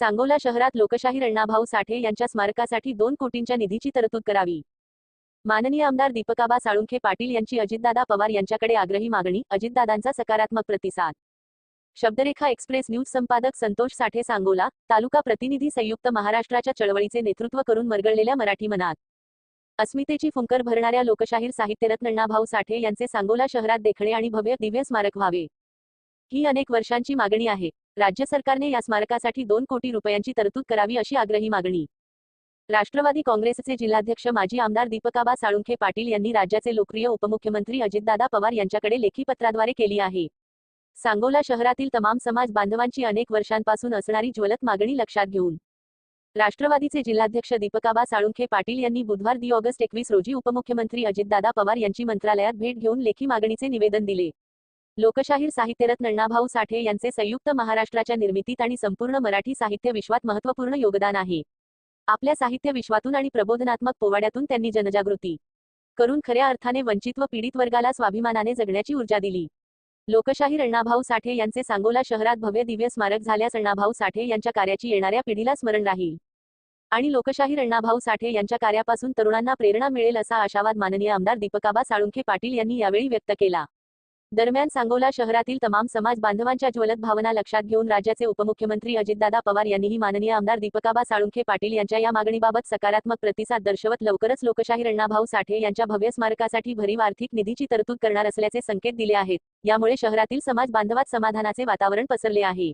सांगोला शहरात लोकशाही अण्णाभाऊ साठे यांच्या स्मारकासाठी दोन कोटींच्या निधीची तरतूद करावी. माननीय आमदार दीपकाबा साळुंखे पाटील यांची अजितदादा पवार यांच्याकडे आग्रही मागणी अजितदादांचा सकारात्मक प्रतिसाद. शब्दरेखा एक्सप्रेस न्यूज संपादक संतोष साठे सांगोला तालुका प्रतिनिधी संयुक्त महाराष्ट्राच्या चळवळीचे नेतृत्व करून मरगळलेल्या मराठी मनात. अस्मितेची फुंकर भरणाऱ्या लोकशाहीर साहित्यरत्न अण्णाभाऊ साठे यांचे सांगोला शहरात देखणे आणि भव्य दिव्य स्मारक व्हावे. ही अनेक वर्षांची मागणी आहे. राज्य सरकारने या स्मारकासाठी दोन कोटी रुपयांची तरतूद करावी अशी आग्रही मागणी. राष्ट्रवादी काँग्रेसचे जिल्हाध्यक्ष माजी आमदार दीपकाबा साळुंखे पाटील यांनी राज्याचे लोकप्रिय उपमुख्यमंत्री अजितदादा पवार यांच्याकडे लेखी पत्राद्वारे केली आहे. सांगोला शहरातील तमाम समाज बांधवांची अनेक वर्षांपासून असणारी ज्वलत मागणी लक्षात घेऊन. राष्ट्रवादीचे जिल्हाध्यक्ष दीपकाबा साळुंखे पाटील यांनी बुधवार दि ऑगस्ट एकवीस रोजी उपमुख्यमंत्री अजितदादा पवार यांची मंत्रालयात भेट घेऊन लेखी मागणीचे निवेदन दिले. लोकशाहीर साहित्यरत्न अण्णाभाऊ साठे यांचे संयुक्त महाराष्ट्राच्या निर्मितीत आणि संपूर्ण मराठी साहित्य विश्वात महत्त्वपूर्ण योगदान आहे. आपल्या साहित्य विश्वातून आणि प्रबोधनात्मक पोवाड्यातून त्यांनी जनजागृती करून खऱ्या अर्थाने वंचित व पीडित वर्गाला स्वाभिमानाने जगण्याची ऊर्जा दिली. लोकशाहीर अण्णाभाऊ साठे यांचे सांगोला शहरात भव्य दिव्य स्मारक झाल्यास अण्णाभाऊ साठे यांच्या कार्याची येणाऱ्या पिढीला स्मरण राहील. आणि लोकशाहीर अण्णाभाऊ साठे यांच्या कार्यापासून तरुणांना प्रेरणा मिळेल असा आशावाद माननीय आमदार दीपकाबा साळुंखे पाटील यांनी यावेळी व्यक्त केला. दरम्यान सांगोला शहरातील तमाम समाज बांधवांच्या ज्वलत भावना लक्षात घेऊन राज्याचे उपमुख्यमंत्री अजितदादा पवार यांनीही माननीय आमदार दीपकाबा साळुंखे पाटील यांच्या या मागणीबाबत सकारात्मक प्रतिसाद दर्शवत लवकरच लोकशाहीर अण्णाभाऊ साठे यांच्या भव्य स्मारकासाठी भरीव आर्थिक निधीची तरतूद करणार असल्याचे संकेत दिले आहेत. यामुळे शहरातील समाज बांधवात समाधानाचे वातावरण पसरले आहे.